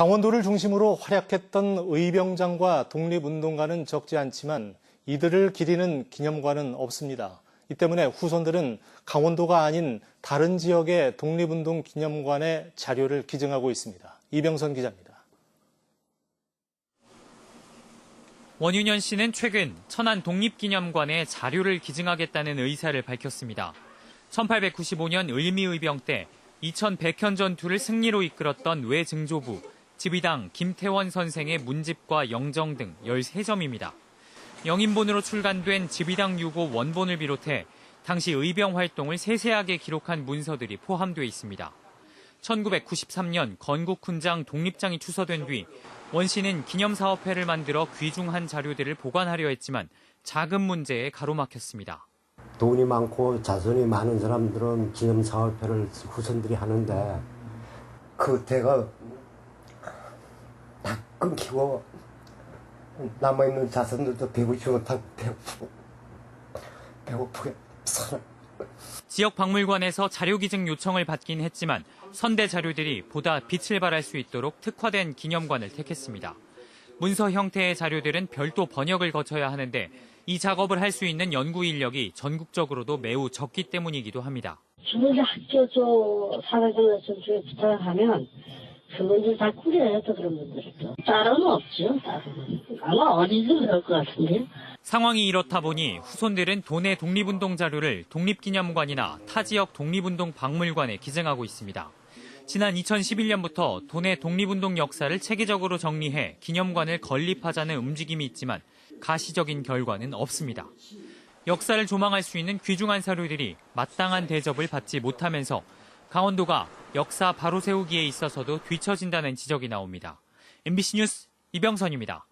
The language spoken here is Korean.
강원도를 중심으로 활약했던 의병장과 독립운동가는 적지 않지만 이들을 기리는 기념관은 없습니다. 이 때문에 후손들은 강원도가 아닌 다른 지역의 독립운동 기념관에 자료를 기증하고 있습니다. 이병선 기자입니다. 원윤현 씨는 최근 천안 독립기념관에 자료를 기증하겠다는 의사를 밝혔습니다. 1895년 을미의병 때 2100현 전투를 승리로 이끌었던 외증조부 지비당 김태원 선생의 문집과 영정 등 13점입니다. 영인본으로 출간된 지비당 6호 원본을 비롯해 당시 의병 활동을 세세하게 기록한 문서들이 포함되어 있습니다. 1993년 건국훈장 독립장이 추서된 뒤 원 씨는 기념사업회를 만들어 귀중한 자료들을 보관하려 했지만 자금 문제에 가로막혔습니다. 돈이 많고 자손이 많은 사람들은 기념사업회를 후손들이 하는데 그 대가 다 끊기고 남아있는 자손들도 배우지 못하고 배고프고 배고프게 살아. 지역 박물관에서 자료 기증 요청을 받긴 했지만 선대 자료들이 보다 빛을 발할 수 있도록 특화된 기념관을 택했습니다. 문서 형태의 자료들은 별도 번역을 거쳐야 하는데 이 작업을 할 수 있는 연구 인력이 전국적으로도 매우 적기 때문이기도 합니다. 주민들 학교 쪽 사회적 전투에 부탁을 하면 그분들 다 꾸려요 또 그런 분들은 또 따로는 없죠 따로는 아마 어디든 그럴 것 같은데 상황이 이렇다 보니 후손들은 도내 독립운동 자료를 독립기념관이나 타 지역 독립운동 박물관에 기증하고 있습니다. 지난 2011년부터 도내 독립운동 역사를 체계적으로 정리해 기념관을 건립하자는 움직임이 있지만 가시적인 결과는 없습니다. 역사를 조망할 수 있는 귀중한 사료들이 마땅한 대접을 받지 못하면서 강원도가 역사 바로 세우기에 있어서도 뒤처진다는 지적이 나옵니다. MBC 뉴스 이병선입니다.